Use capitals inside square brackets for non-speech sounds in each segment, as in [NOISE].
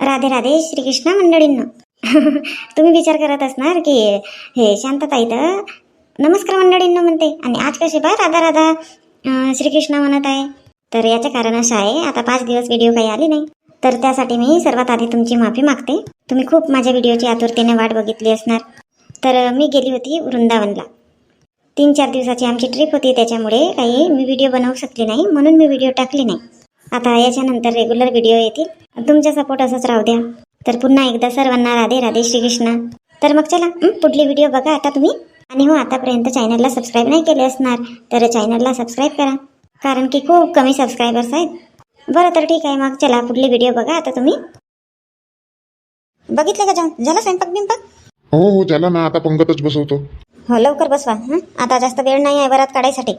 राधे राधे श्रीकृष्ण मंडळींना. [LAUGHS] तुम्ही विचार करत असणार की हे शांतताई तर नमस्कार मंडळींना म्हणते. आणि आज कसे बा राधा राधा श्रीकृष्ण म्हणत आहे. तर याचं कारण असं आहे आता पाच दिवस व्हिडिओ काही आली नाही. तर त्यासाठी मी सर्वात आधी तुमची माफी मागते. तुम्ही खूप माझ्या व्हिडिओची आतुरतेने वाट बघितली असणार. तर मी गेली होती वृंदावनला. तीन चार दिवसाची आमची ट्रिप होती त्याच्यामुळे काही मी व्हिडिओ बनवू शकली नाही म्हणून मी व्हिडिओ टाकली नाही. आता याच्यानंतर रेग्युलर व्हिडिओ येतील. तुमचा सपोर्ट असंच राहू द्या. तर पुन्हा एकदा सर्वांना राधे राधे श्रीकृष्ण तर मग चला पुढली व्हिडिओ बघा आता तुम्ही. आणि हो आतापर्यंत चॅनलला सबस्क्राईब नाही केले असणार तर चॅनलला सबस्क्राईब करा. कारण की खूप कमी सबस्क्रायबर्स आहेत. बरं तर ठीक आहे मग चला पुढली व्हिडिओ बघा आता तुम्ही. बघितले का जाऊन झाला स्वयंपाक बिंपाक? हो हो झाला ना आता पंगतच बसवतो. हो लवकर बसवा? आता जास्त वेळ नाही आहे वरात काढायसाठी.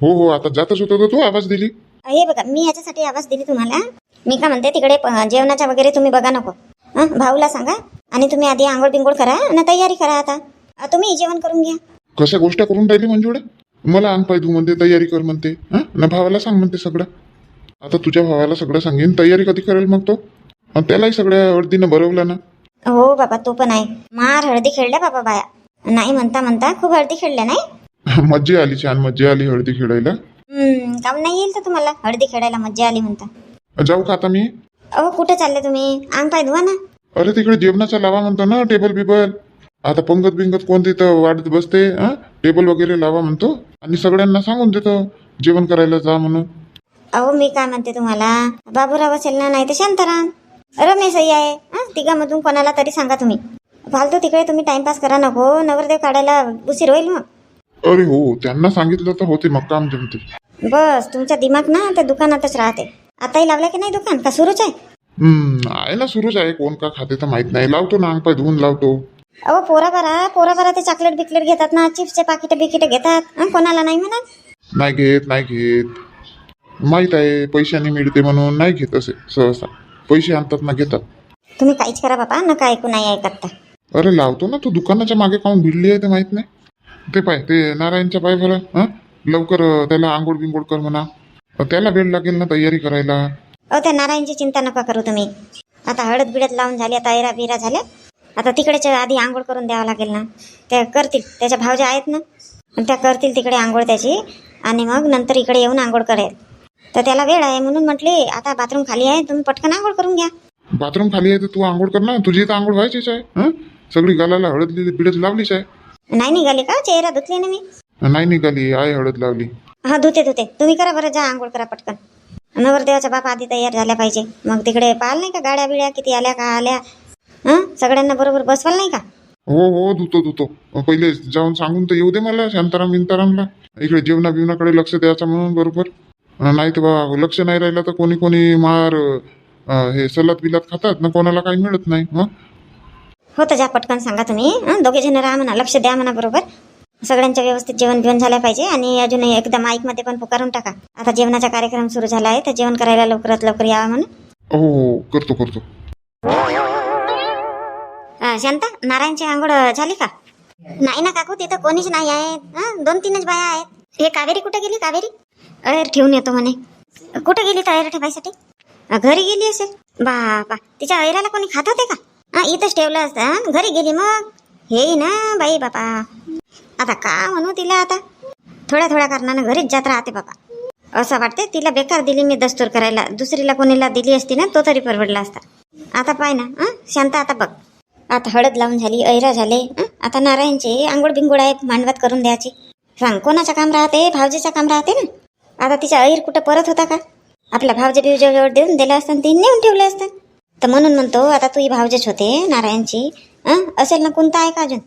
हो हो आता जातच होतो तू आवाज दिली. हे बघा मी याच्यासाठी आवाज दिली तुम्हाला. मी का म्हणते तिकडे जेवणाच्या वगैरे तुम्ही बघा नको. हं? भाऊला सांगा आणि तुम्ही आधी आंघोळ बिंघोळ करा आणि तयारी करा आता. तुम्ही जेवण करून घ्या. कशा गोष्ट करून राहिली मंजुळे मला अंग पाय तू म्हणते तयारी कर म्हणते. हा ना भावाला सांग म्हणते सगळं. आता तुझ्या भावाला सगळं सांगेन तयारी कधी करेल मग तो? त्यालाही सगळ्या अर्धीनं भरवलं ना? हो बाबा तो पण आहे. मार हळदी खेळल्या बाबा बाया. नाही म्हणता म्हणता खूप हळदी खेळल्या नाही? [LAUGHS] मज्जा आली छान मज्जा आली हळदी खेळायला. हम्म, काम नाही येईल तर तुम्हाला. हळदी खेळायला मज्जा आली म्हणता. जाऊ का आता मी? अहो कुठे चालले तुम्ही? अंग पाय धुवा ना. अरे तिकडे जेवणाचा लावा म्हणतो ना टेबल बिबल. आता पंगत बिंगत कोणती तर वाढत बसते हा? टेबल वगैरे लावा म्हणतो. आणि सगळ्यांना सांगून देतो जेवण करायला जा म्हणून. अहो मी काय म्हणते तुम्हाला? बाबूराव असेल ना नाही तर शांताराम. रमेशही आहे हं? तिघामधून कोणाला तरी सांगा तुम्ही. फालतू तिकडे तुम्ही टाइमपास करा नको नवरदेव काढायला उशीर होईल मग. अरे हो त्यांना सांगितलं तर होते मग काम जमते बस तुमचा दिमाग ना त्या दुकानातच राहते. आताही लावलं की नाही दुकान? का सुरूच आहे? हम्म आहे ना सुरूच आहे. कोण का खाते तर माहीत नाही. लावतो ना अंग पाय धुवून लावतो. अहो पोरा बरा पोरा बरा ते चॉकलेट बिकलेट घेतात ना चिप्सचे पाकिट बिकिट घेतात. हं? कोणाला नाही म्हणा नाही घेत नाही घेत. माहीत आहे पैशाने मिळते म्हणून नाही घेत असे सहसा. पैसे आणतात ना घेतात. तुम्ही काहीच करा बाबा नका ऐकू नाही ऐकत तर. अरे लावतो ना तू दुकानाच्या मागे काऊन भिडली आहे ते माहीत नाही. ते पाय ते नारायणच्या पाय हा? लवकर त्याला आंघोळ बिंघोळ कर म्हणा. त्याला वेळ लागेल ना तयारी करायला. अहो त्या नारायणची चिंता नका करू तुम्ही. आता हळद बिळद लावून झाली आता ऐरा बिरा झाल्या. आता तिकडेच आधी आंघोळ करून द्यावं लागेल ना. त्या करतील त्याच्या भावज्या आहेत ना. आणि त्या करतील तिकडे आंघोळ त्याची. आणि मग नंतर इकडे येऊन आंघोळ करेल. तर त्याला वेळ आहे म्हणून म्हटली आता बाथरूम खाली आहे तुम्ही पटकन आंघोळ करून घ्या. बाथरूम खाली आहे तर तू आंघोळ कर ना. तुझी तर आंघोळ व्हायचीच आहे हं? सगळी गालाला हळद बिळद लावलीच आहे. नाही निघाली का? चेहरा धुतली ना मी. नाही निघाली आहे हळद लावली. हा धुते धुते. तुम्ही करा बरं जा आंघोळ करा पटकन. नवरदेवाचा बाप आधी तयार झाल्या पाहिजे. मग तिकडे पाहाल नाही का? गाड्या बिड्या किती आल्या का आल्या? हं? सगळ्यांना बरोबर बसवाल नाही का? हो हो धुतो धुतो. पहिले जाऊन सांगून तर येऊ दे मला शांताराम विंतारामला. इकडे जेवणा बिवणाकडे लक्ष द्यायचं म्हणून बरोबर. नाही तर बा लक्ष नाही राहिलं तर कोणी कोणी मार हे सलाद बिलात खातात ना? कोणाला काही मिळत नाही मग हो तर जा पटकन सांगा तुम्ही. हं? दोघे जण राहा म्हणा लक्ष द्या म्हणा बरोबर. सगळ्यांच्या व्यवस्थित जेवण बिवण झालं पाहिजे आणि अजून एकदा माईकमध्ये पण पुकारून टाका. आता जेवणाचा कार्यक्रम सुरू झाला आहे तर जेवण करायला लवकरात लवकर यावं म्हणून. हो हो करतो करतो. अं, शांता नारायणची आंघोळ झाली का? नाही ना काकू तिथं कोणीच नाही आहे. हं? दोन तीनच बाया आहेत. हे कावेरी कुठे गेली कावेरी? अयर ठेवून येतो म्हणे. कुठे गेली तयार ठेवायसाठी? घरी गेली असेल? बापा तिच्या ऐराला कोणी खात होते का? हा इथंच ठेवलं असतं घरी गेली मग? हे ना बाई बापा. आता का म्हणू तिला आता? थोड्या थोड्या कारणानं घरीच जात राहते बाबा. असं वाटते तिला बेकार दिली मी दस्तूर करायला. दुसरीला कोणीला दिली असती ना तो तरी परवडला असता. आता पाय ना हं? शांत आता बघ. आता हळद लावून झाली ऐरा झाले आता नारायणचे आंघोळ बिंगोळ आहे मांडवत करून द्यायची. सांग कोणाचं काम राहते? भावजीचं काम राहते ना? आता तिचा ऐर कुठं परत होता का? आपला भावजे बिवजेजवळ देऊन दिलं असतं तिने ती नेऊन ठेवलं असतं. तर म्हणून म्हणतो आता तू ही भावजेच होते नारायणची. असेल ना कोणता आहे का अजून?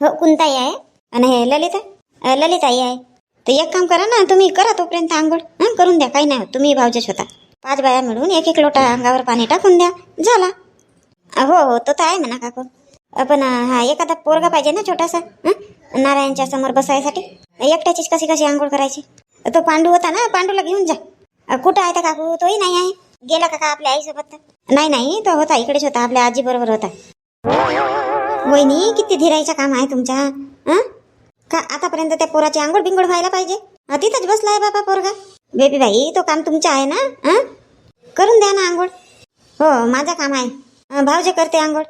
हो कोणताही आहे. आणि हे ललिता? अं, ललिताई आहे. तर एक काम करा ना तुम्ही करा तोपर्यंत आंघोळ. करून द्या काही नाही तुम्ही भावजेच होता. पाच बाया मिळून एक एक लोटा अंगावर पाणी टाकून द्या. झाला. हो हो तो तर आहे म्हणा काकू. पण हा एखादा पोरगा पाहिजे ना छोटासा नारायणच्या समोर बसायसाठी. एकट्याचीच कशी कशी आंघोळ करायची? तो पांडू होता ना पांडूला घेऊन जा. कुठं आहे तर काकू? तोही नाही आहे. गेला काका का आपल्या आईसोबत? नाही नाही तो होता इकडेच होता आपल्या आजी बरोबर होता. वहिनी किती धीरायचं काम आहे तुमच्या हं? का आतापर्यंत त्या पोराची आंघोळ बिंगोळ व्हायला पाहिजे? तिथंच बसलाय बाबा पोरगा. बेबी बाई तो काम तुमचं आहे ना हं? करून द्या ना आंघोळ. हो माझं काम आहे. भावजे करते आंघोळ.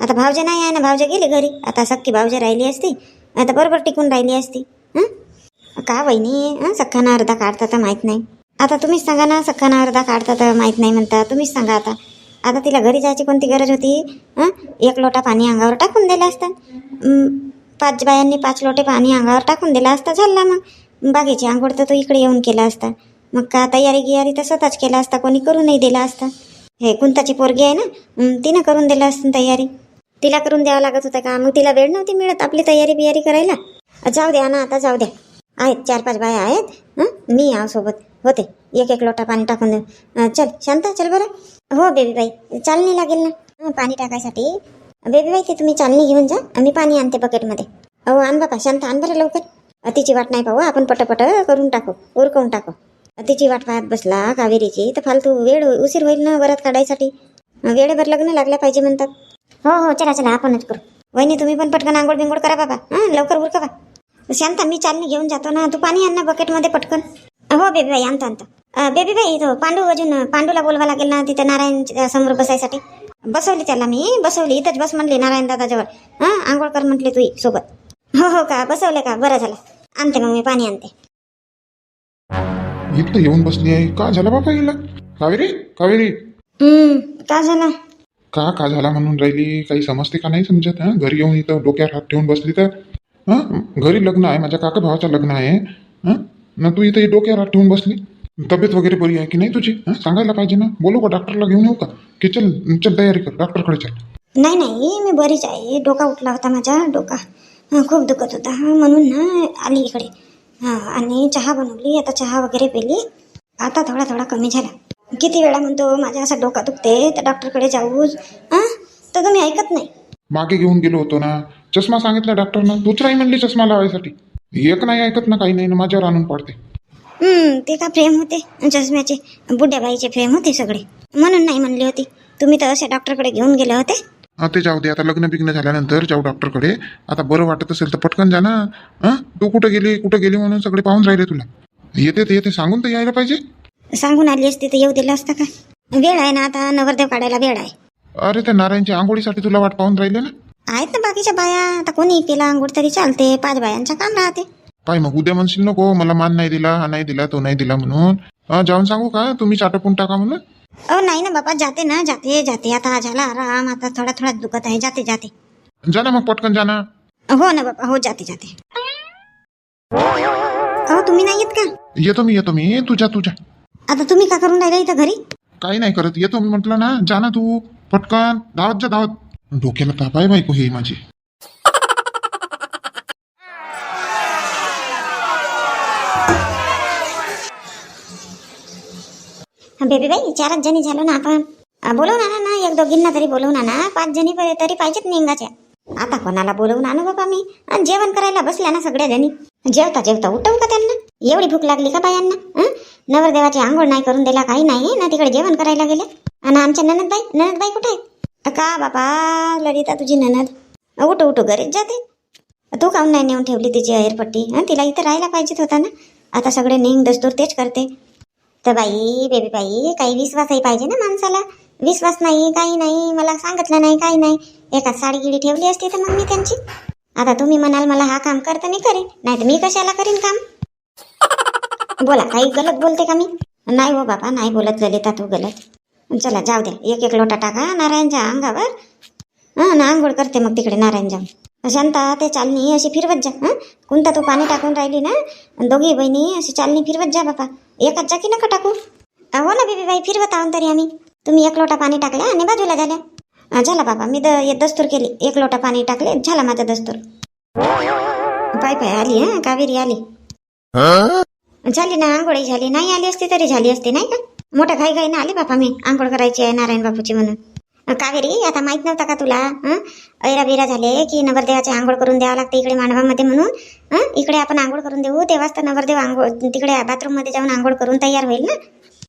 आता भावजे नाही आहे ना भावजे गेली घरी. आता सक्की भावजे राहिली असती. आता बरोबर टिकून राहिली असती हं? का वहिनी हं? सख्खाना अर्धा काढता तर माहीत नाही. आता तुम्हीच सांगा ना सख्खाना अर्धा काढता तर माहीत नाही म्हणता. तुम्हीच सांगा आता. आता तिला घरी जायची कोणती गरज होती? एक लोटा पाणी अंगावर टाकून दिलं असतं. पाच बायांनी पाच लोटे पाणी अंगावर टाकून दिलं असता. झाला मग. बाकीची आंघोळ तर तो इकडे येऊन केला असता. मग का तयारी गियारी तर स्वतःच केला असता. कोणी करू नाही दिला असता. हे कुंताची पोरगी आहे ना? तिनं करून दिलं असतं तयारी. तिला करून द्यावं लागत होतं का? मग तिला वेळ नव्हती मिळत आपली तयारी बियारी करायला. जाऊ द्या ना आता जाऊ द्या आहेत चार पाच बाया आहेत. मी आहो सोबत. होते. एक एक लोटा पाणी टाकून दे चल शांता चल बरं. हो बेबीबाई. चालणी लागेल ना. पाणी टाकायसाठी. बेबीबाई ते तुम्ही चालणी घेऊन जा. आम्ही पाणी आणते बकेटमध्ये अहो आण बापा शांत आण बरं लवकर. अं, तिची वाट नाही पाहू. आपण पटपट करून टाकू. उरकवून टाकू. अं, तिची वाट पाहत बसला कावेरीची. तर फालतू वेळ उशीर होईल ना वरात काढायसाठी. वेळेवर लग्न लागल्या पाहिजे म्हणतात. हो हो चला चला आपणच करू. वहिनी तुम्ही पण पटकन आंघोळ बिंगोळ करा बाबा. हां लवकर उरका बा शांता मी चालणी घेऊन जातो ना. तू पाणी आण ना बकेटमध्ये पटकन. हो बेबी बाई आणतो आणतो. बेबी बाई तो पांडू अजून पांडूला बोलवा लागेल ना तिथे नारायण समोर बसायसाठी. बसवली त्याला मी बसवली इथंच बस म्हणली नारायण दादाजवळ. हां आंघोळ कर म्हटली तू सोबत. हो हो का बसवले का? बरं झालं. आणते मग मी पाणी आणते. इथं येऊन बसली आहे. का झाला बाबा हिला? कावेरी कावेरी. हम्म, का झालं? का का झाला म्हणून राहिली? काही समजते का नाही समजत हा? घरी येऊन इथं डोक्यावर हात ठेवून बसली तर? हा? घरी लग्न आहे माझ्या काका भावाचं लग्न आहे. हा? ना तू इथं डोक्यावर हात ठेवून बसली? तब्येत वगैरे बरी आहे की नाही तुझी? हा सांगायला पाहिजे ना. बोलू का? डॉक्टरला घेऊन येऊ का? की चल चल तयारी कर डॉक्टरकडे चल. नाही नाही मी बरीच आहे. डोका उठला होता माझा डोका. हं, खूप दुखत होता. हं, म्हणून ना आली इकडे. हां आणि चहा बनवली. आता चहा वगैरे पेली. आता थोडा थोडा कमी झाला. किती वेळा म्हणतो माझा असा डोका दुखते तर डॉक्टरकडे जाऊच हां तर तुम्ही ऐकत नाही. मागे घेऊन गेलो होतो ना. चष्मा सांगितला डॉक्टरनं नाही म्हणली चष्मा लावायसाठी. एक नाही ऐकत ना काही नाही. ना माझ्यावर आणून पाडते. ते का फ्रेम होते? चष्म्याचे बुड्याबाईचे फ्रेम होते सगळे. म्हणून नाही म्हणली होती. तुम्ही तर असे डॉक्टरकडे घेऊन गेले होते? हा ते जाऊ दे. आता लग्न बिग्न झाल्यानंतर जाऊ डॉक्टरकडे आता बरं वाटत असेल तर पटकन जा ना. हा? तू कुठं गेली कुठं गेली म्हणून सगळे पाहून राहिले तुला. येते ते येते. सांगून तर यायला पाहिजे. सांगून आली असती तर येऊ दिलं असतं का? वेळ आहे ना आता. नवरदेव काढायला वेळ आहे. अरे त्या नारायणच्या आंघोळीसाठी तुला वाट पाहून राहिले ना. आहेत ना बाकीच्या बाया. आता कोणी केला अंघोळ तरी चालते. पाच बायांचं काम राहते. पाय मग उद्या म्हणशील नको? मला मान नाही दिला हा नाही दिला तो नाही दिला म्हणून. जाऊन सांगू का? तुम्ही चाटपून टाका म्हणून. अहो नाही ना बाबा जाते ना जाते जाते. आता झाला आराम आता थोडा थोडा दुखत आहे. जाते जाते. जा ना मग पटकन जा ना. हो ना बाबा हो जाते जाते. अहो तुम्ही नाही येत का? येतो मी येतो मी. तुझ्या तुझ्या आता तुम्ही का करून राहिला इथं घरी? काही नाही करत. येतो मी म्हटलं ना जा ना तू. पटकन. धावत जा धावत. डोक्याला ताप आहे बायको हे माझी. बेबीबाई चारच जणी झालो ना आपण. बोलवून आणा ना एक दोघींना तरी बोलवून आणा पाच जणी प- तरी पाहिजेत निंगाच्या. आता कोणाला बोलवून आणू बाबा मी? आणि जेवण करायला बसल्या ना सगळ्या जणी. जेवता जेवता उठवू का त्यांना? एवढी भूक लागली का बायांना? नवरदेवाची आंघोळ नाही करून दिला काही नाही ना तिकडे जेवण करायला गेले. आणि आमच्या ननदबाई ननदबाई कुठे आहेत? का बाबा ललिता तुझी ननद? उठू उठू घरीच जाते. तू काऊन नाही नेऊन ठेवली तिची अयरपट्टी तिला इथं राहायला पाहिजेत होता ना? आता सगळे नेंग दस्तूर तेच करते. तर बाई बेबी बाई काही विश्वासही पाहिजे ना माणसाला. विश्वास नाही काही नाही मला सांगितलं नाही काही नाही. एका साडी गिडी ठेवली असती तर मग मी त्यांची. आता तुम्ही म्हणाल मला हा काम करता नाही करेन नाही तर मी कशाला करीन काम? बोला काही गलत बोलते का मी? नाही हो बाबा नाही बोलत ललिता तू गलत. चला जाऊ द्या. एक एक लोटा टाका नारायणच्या अंगावर. हां ना आंघोळ करते मग तिकडे नारायण जाऊन. शांता ते चालणी अशी फिरवत जा हां. कोणता तू पाणी टाकून राहिली ना? दोघी बहिणी अशी चालणी फिरवत जा बापा एकाच जा की नका टाकू. हो ना बेबी बाई फिरवत आहोत तरी आम्ही. तुम्ही एक लोटा पाणी टाकल्या आणि बाजूला झाल्या. झाला बाबा मी द ये दस्तूर केली. एक लोटा पाणी टाकले झाला माझा दस्तूर. पाय पाय आली हा कावेरी आली. झाली ना आंघोळी झाली. नाही आली असती तरी झाली असती नाही का? मोठ्या घाई घाई ना आली बापा मी आंघोळ करायची आहे नारायण बापूची म्हणून. कावेरी आता माहीत नव्हता का तुला? ऐरा बिरा झाले की नवरदेवाचे आंघोळ करून द्यावं लागते इकडे मांडवामध्ये म्हणून? इकडे आपण आंघोळ करून देऊ तेव्हाच तर नवरदेव आंघोळ तिकडे बाथरूममध्ये जाऊन आंघोळ करून तयार होईल ना?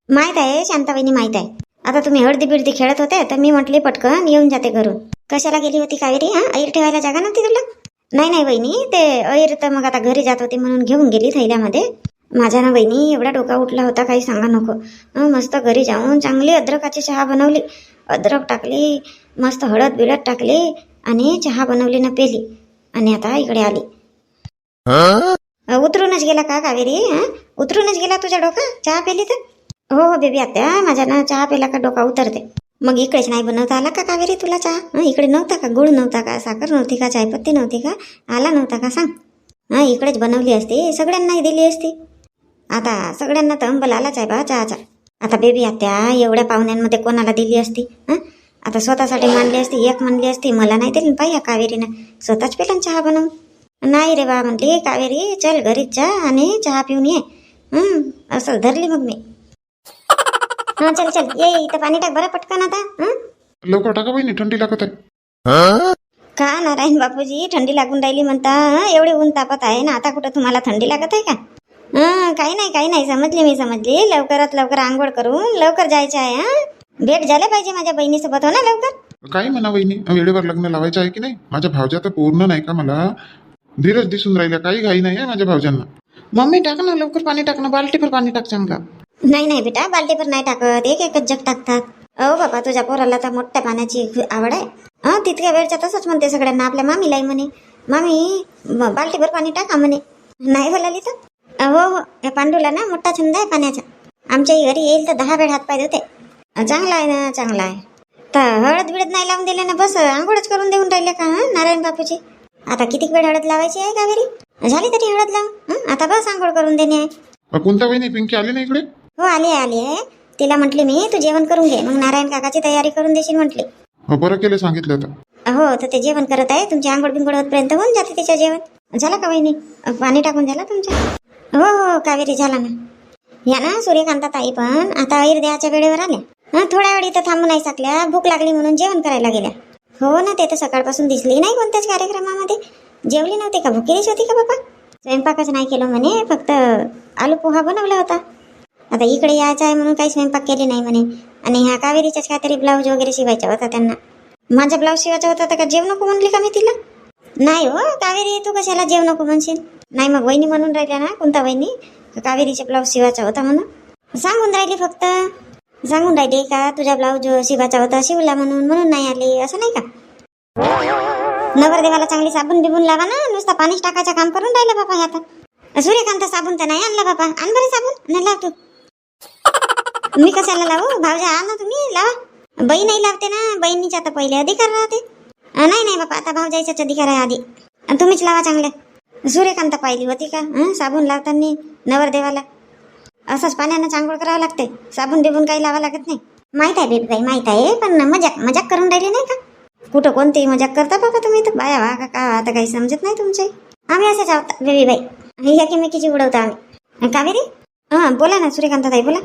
माहीत आहे शांताबाईनी माहीत आहे. आता तुम्ही हळदी बिळदी खेळत होते तर मी म्हटली पटकन येऊन जाते घरून. कशाला गेली होती कावेरी हा ऐर ठेवायला जागा नव्हती तुला? नाही नाही वहिनी ते ऐर तर मग आता घरी जात होती म्हणून घेऊन गेली थैल्यामध्ये. माझ्या ना वहिनी एवढा डोका उठला होता काही सांगा नको. मस्त घरी जाऊन चांगली अद्रकाची चहा बनवली. अद्रक टाकली मस्त हळद बिळद टाकली आणि चहा बनवली ना पेली. आणि आता इकडे आली. उतरूनच गेला का कावेरी? हं? उतरूनच गेला तुझ्या डोका? चहा पेली तर? हो हो बेबी आत्या माझ्या ना चहा पेला का डोका उतरते. मग इकडेच नाही बनवता आला का कावेरी तुला चहा? इकडे नव्हता का? गुळ नव्हता का? साखर नव्हती का? चायपत्ती नव्हती का? आला नव्हता का? सांग. हां इकडेच बनवली असती सगळ्यांनाही दिली असती. आता सगळ्यांना तर अंबल आलाच आहे बा चहाचा. आता बेबी आत्या एवढ्या पाहुण्यांमध्ये कोणाला दिली असती? हं? आता स्वतःसाठी मानली असती एक म्हणली असती. मला नाही दिली पाहिजे कावेरीनं. स्वतःच पेला चहा बनवून. नाही रे बा म्हटली कावेरी चल घरीच जा आणि चहा पिऊन ये. हं, असं धरली मग मी. हा चल चल ये इथं पाणी टाक बरं पटकन आता. हं? लवकर टाका बहिणी थंडी लागत आहे. का नारायण बापूजी थंडी लागून राहिली म्हणता? एवढे ऊन तापत आहे ना आता कुठं तुम्हाला थंडी लागत आहे का? हं, काही नाही काही नाही. समजली मी समजली. लवकरात लवकर आंघोळ करून लवकर जायचं आहे हं? भेट झाल्या पाहिजे माझ्या बहिणीसोबत हो ना लवकर? काही म्हणा वहिनी वेळेवर लग्न लावायचं आहे की नाही? माझ्या भावजा तर पूर्ण नाही का मला? धीरच दिसून राहिल्या काही घाई नाही आहे माझ्या भावजांना. मम्मी टाक ना लवकर पाणी टाक ना बाल्टीभर पाणी टाक चांगला. नाही नाही बेटा बाल्टीभर नाही टाकत एक एकच जग टाकतात. अहो बाबा तुझ्या पोराला तर मोठ्या पाण्याची आवड आहे. हा तितक्या वेळच्या तसंच म्हणते सगळ्यांना आपल्या मामीलाही म्हणे. मामी ब- बाल्टीभर पाणी टाका म्हणे. नाही बोलाली तर? हो हो. या पांडूला ना मोठा छंद आहे पाण्याचा. आमच्याही घरी येईल तर दहा वेळ हात पाय धुते चांगला आहे ना चांगला आहे. तर हळद बिळद नाही लावून दिले ना बस आंघोळच करून देऊन राहिले का हं, नारायण बापूची आता किती वेळ हळद लावायची आहे कावेरी झाली तरी हळद लाव हं, आता बस आंघोळ करून देणे आहे. कोणत्या वहिनी पिंकी आली ना इकडे? हो आली आहे आली आहे. तिला म्हटली मी तू जेवण करून घे. मग नारायण काकाची तयारी करून देशील म्हटली. बरं केलं सांगितलं तर हो तर ते जेवण करत आहे. तुमची आंघोळ बिंगोळ होतपर्यंत होऊन जाते तिच्या जेवण. झालं का वहिनी? पाणी टाकून झाला तुमच्या हो हो कावेरी झाला ना. या ना सूर्यकांता ताई पण आता ऐरद्याच्या वेळेवर आल्या. थोड्या वेळ इथं थांबू नाही शकल्या. भूक लागली म्हणून जेवण करायला गेल्या. हो ना ते तर सकाळपासून दिसली नाही कोणत्याच कार्यक्रमामध्ये. जेवली नव्हती का? भुकेलीच होती का बाबा? स्वयंपाकच नाही केलं म्हणे फक्त आलू पोहा बनवला होता. आता इकडे यायचं आहे म्हणून काही स्वयंपाक केले नाही म्हणे. आणि ह्या कावेरीच्याच काहीतरी ब्लाऊज वगैरे शिवायचा होता त्यांना. माझा ब्लाऊज शिवायचा होता तर का जेव नको म्हणली का मी तिला? नाही हो कावेरी तू कशाला जेव नको म्हणशील? नाही मग वहिनी म्हणून राहिल्या ना कोणता वहिनी? कावेरीचे ब्लाऊज शिवायचा होता म्हणून. सांगून राहिली फक्त. सांगून राहिली का तुझा ब्लाऊज शिवायचा होता शिवला म्हणून म्हणून नाही आली असं नाही का? नवरदेवाला चांगली साबण बिबून लावा ना नुसता पाणीच टाकायचं काम करून राहिलं बाबा आता. सूर्यकांत साबून तर नाही आणला बाबा आण बरं साबून नाही लाव तू मी कशाला लावू? भाऊजा आण ना तुम्ही लावा. बाई नाही लावते ना बहिणीच्या आता पहिले अधिकार राहते. नाही नाही बाबा आता भावजाईचाच अधिकार आहे आधी. तुम्हीच लावा चांगलं. सूर्यकांत पाहिली होती का? हं? साबण लावताना नवरदेवाला. असंच पाण्यानं चांगोळ करावं लागते साबून बिबून काही लावा लागत नाही. माहीत आहे बेबी माहीत आहे पण मजाक मजाक करून राहिली नाही का? कुठं कोणतीही मजाक करता बाबा तुम्ही तर. बाया वा का आता काही समजत नाही तुमचे. आम्ही असेच आहोत बेबी बाई. ही एकीमेकीची उडवतो आम्ही. कावेरी? हां बोला ना सूर्यकांताताई बोला.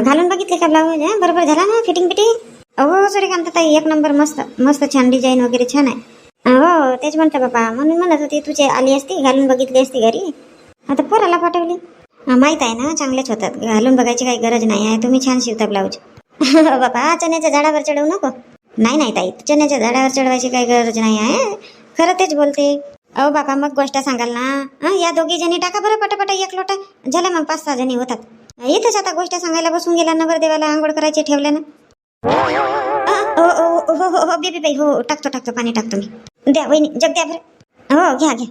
घालून बघितले का ब्लाऊज बरोबर झाला ना फिटिंग फिटिंग हो सूर्यकांताताई एक नंबर मस्त मस्त छान डिझाईन वगैरे छान आहे. हो तेच म्हणतं बाबा म्हणून म्हणत होती तुझे आली असती घालून बघितली असती घरी आता पोराला पाठवली अं, माहीत आहे ना चांगलेच होतात घालून बघायची काही गरज नाही आहे तुम्ही छान शिवता ब्लाऊज बाबा चण्याच्या झाडावर चढवू नको नाही नाही ताई चण्याच्या झाडावर चढवायची काही गरज नाही आहे खरं तेच बोलते अहो बाबा मग गोष्ट सांगाल ना हं, या दोघी जणी टाका बरं पटापटा एक लोटा झाल्या मग पाच सहा जणी होतात इथंच आता गोष्ट सांगायला बसून गेला नवरदेवाला आंघोळ करायची ठेवल्या ना हो हो हो हो हो हो बेबी बाई हो टाकतो टाकतो पाणी टाकतो मी द्या वहिनी जग द्या बरं. हो घ्या घ्या.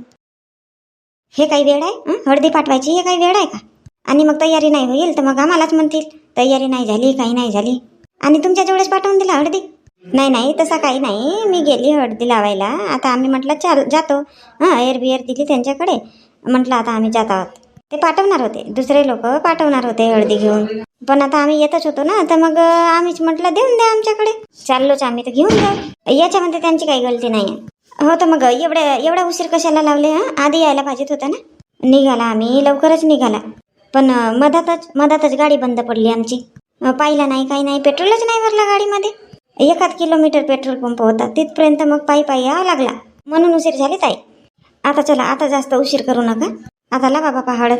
हे काही वेळ आहे? हळदी पाठवायची हे काही वेळ आहे का? आणि मग तयारी नाही होईल तर मग आम्हालाच म्हणतील तयारी नाही झाली काही नाही झाली. आणि तुमच्याजवळच पाठवून दिला हळदी? नाही नाही तसा काही नाही. मी गेली हळदी लावायला. आता आम्ही म्हटलं चाल जातो. हां एअर बिअर दिली त्यांच्याकडे. म्हटलं आता आम्ही जात आहोत. ते पाठवणार होते. दुसरे लोक पाठवणार होते हळदी घेऊन. पण आता आम्ही येतच होतो ना तर मग आम्हीच म्हटलं देऊन द्या आमच्याकडे. चाललोच आम्ही तर घेऊन जाऊ. याच्यामध्ये त्यांची काही गलती नाही आहे हो तर मग एवढ्या एवढा उशीर कशाला लावले हां? आधी यायला पाहिजेत होता ना? निघाला आम्ही लवकरच निघाला. पण मधातच मधातच गाडी बंद पडली आमची. पाहिला नाही काही नाही पेट्रोलच नाही भरला गाडीमध्ये. एखाद किलोमीटर पेट्रोल पंप होता तिथपर्यंत मग पायी पायी यावं लागला. म्हणून उशीर झाली ताई. आता चला आता जास्त उशीर करू नका. आता लावा बाबा हळद.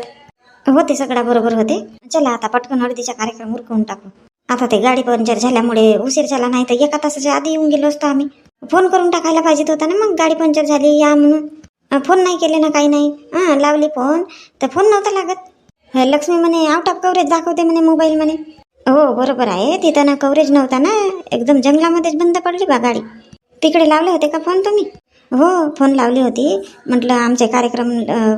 होते सगळा बरोबर होते. चला आता पटकन हळदीचा कार्यक्रम उरकवून टाकू. आता ते गाडी पंक्चर झाल्यामुळे उशीर झाला नाही तर एका तासाच्या आधी येऊन गेलो असतो आम्ही. फोन करून टाकायला पाहिजेत होता ना मग गाडी पंक्चर झाली या म्हणून. फोन नाही केले ना काही नाही. हां लावली फोन तर फोन नव्हता लागत. लक्ष्मी म्हणे आउट ऑफ कव्हरेज दाखवते म्हणे मोबाईल म्हणे. हो बरोबर आहे तिथं ना कव्हरेज नव्हता ना एकदम जंगलामध्येच बंद पडली बा गाडी. तिकडे लावले होते का फोन तुम्ही? हो फोन लावली होती. म्हटलं आमचे कार्यक्रम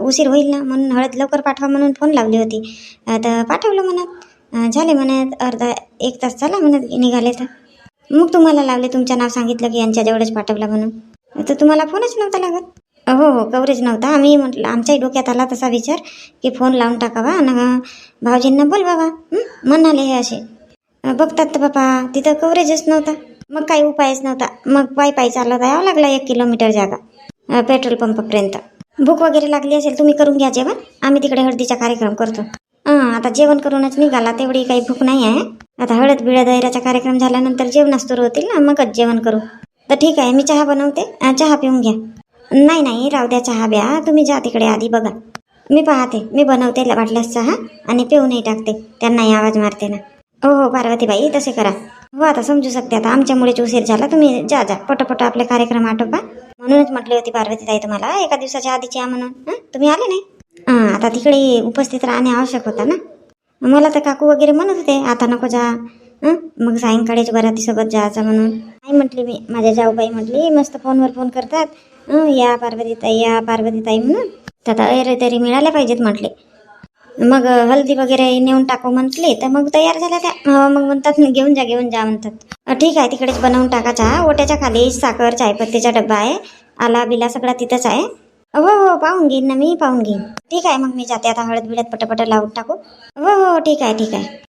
उशीर होईल ना म्हणून हळद लवकर पाठवा म्हणून फोन लावली होती. तर पाठवलं म्हणत. झाले म्हणत अर्धा एक तास झाला म्हणत निघाले तर. मग तुम्हाला लावले तुमचं नाव सांगितलं की यांच्याजवळच पाठवलं म्हणून. तर तुम्हाला फोनच नव्हता लागत. हो हो कवरेज नव्हता. आम्ही म्हटलं आमच्याही डोक्यात आला तसा विचार की फोन लावून टाकावा आणि भाऊजींना बोलवावा. बाबा म्हणाले हे असे. बघतात तर बापा तिथं कव्हरेजच नव्हता. मग काही उपायच नव्हता. मग पायी पायी चालत यावं लागला एक किलोमीटर जागा पेट्रोल पंपापर्यंत भूक वगैरे लागली असेल तुम्ही करून घ्या जेवण. आम्ही तिकडे हळदीचा कार्यक्रम करतो. हां आता जेवण करूनच निघाला तेवढी काही भूक नाही आहे. आता हळद बिळद दैराचा कार्यक्रम झाल्यानंतर जेवणाच सुरू होतील ना मगच जेवण करू. तर ठीक आहे मी चहा बनवते चहा पिऊन घ्या. नाही नाही राहू द्या चहा ब्या तुम्ही जा तिकडे आधी बघा. मी पाहते मी बनवते वाटल्यास चहा आणि पिऊनही टाकते त्यांनाही आवाज मारते ना. हो हो पार्वतीबाई तसे करा. हो आता समजू शकते आता आमच्यामुळेच उशीर झाला तुम्ही जा जा पटापट आपले कार्यक्रम आटोपा. म्हणूनच म्हटली होती पार्वतीताई तुम्हाला एका दिवसाच्या आधीची या म्हणून तुम्ही आले नाही? आता तिकडे उपस्थित राहणे आवश्यक होता ना. मला तर काकू वगैरे म्हणत होते आता नको जा मग सायंकाळीच बरातीसोबत जायचं म्हणून. नाही म्हटली मी माझ्या जाऊबाई म्हटली मस्त फोनवर फोन करतात या पार्वती ताई या पार्वती ताई म्हणून. तर आता अरे तरी मिळाल्या पाहिजेत म्हटले. मग हल्दी वगैरे नेऊन टाकू म्हटले तर मग तयार झाल्या त्या. मग म्हणतात घेऊन जा घेऊन जा म्हणतात. ठीक आहे तिकडेच बनवून टाका चहा ओट्याच्या खाली साखर चायपत्तीचा डब्बा आहे. आला बिला सगळा तिथंच आहे. हो हो पाहून घेईन ना मी पाहून घेईन. ठीक आहे मग मी जाते आता हळद बिळद पटपट लावून टाकू. हो हो ठीक आहे ठीक आहे.